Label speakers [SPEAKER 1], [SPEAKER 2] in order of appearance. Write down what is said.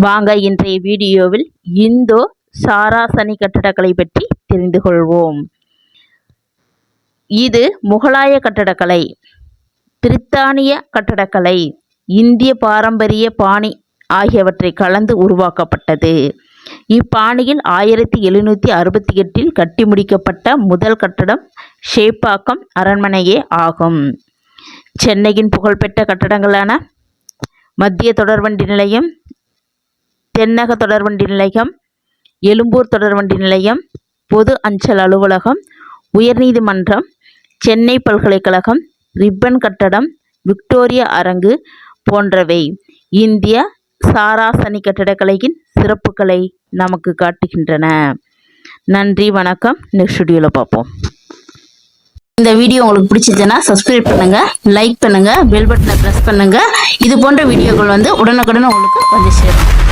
[SPEAKER 1] வாங்க இன்றைய வீடியோவில் இந்தோ சாராசனி கட்டடக்கலை பற்றி தெரிந்து கொள்வோம். இது முகலாய கட்டடக்கலை பிரித்தானிய கட்டடக்கலை இந்திய பாரம்பரிய பாணி ஆகியவற்றை கலந்து உருவாக்கப்பட்டது. இப்பாணியில் ஆயிரத்தி எழுநூற்றி அறுபத்தி எட்டில் கட்டி முடிக்கப்பட்ட முதல் கட்டடம் ஷேப்பாக்கம் அரண்மனையே ஆகும். சென்னையின் புகழ்பெற்ற கட்டடங்களான மத்திய தொடர்வண்டி நிலையம் தென்னக தொடர்வண்டி நிலையம் எழும்பூர் தொடர்வண்டி நிலையம் பொது அஞ்சல் அலுவலகம் உயர்நீதிமன்றம் சென்னை பல்கலைக்கழகம் ரிப்பன் கட்டடம் விக்டோரியா அரங்கு போன்றவை. இந்திய சாராசனி கட்டடக்கலையின் சிறப்புகளை நமக்கு காட்டுகின்றன. நன்றி வணக்கம். நெக்ஸ்ட் வீடியோவில் பார்ப்போம்.
[SPEAKER 2] இந்த வீடியோ உங்களுக்கு பிடிச்சிருச்சுன்னா சப்ஸ்கிரைப் பண்ணுங்க லைக் பண்ணுங்க பெல் பட்டனை ப்ரெஸ் பண்ணுங்க. இது போன்ற வீடியோக்கள் வந்து உடனுக்குடன் உங்களுக்கு வந்து சேரும்.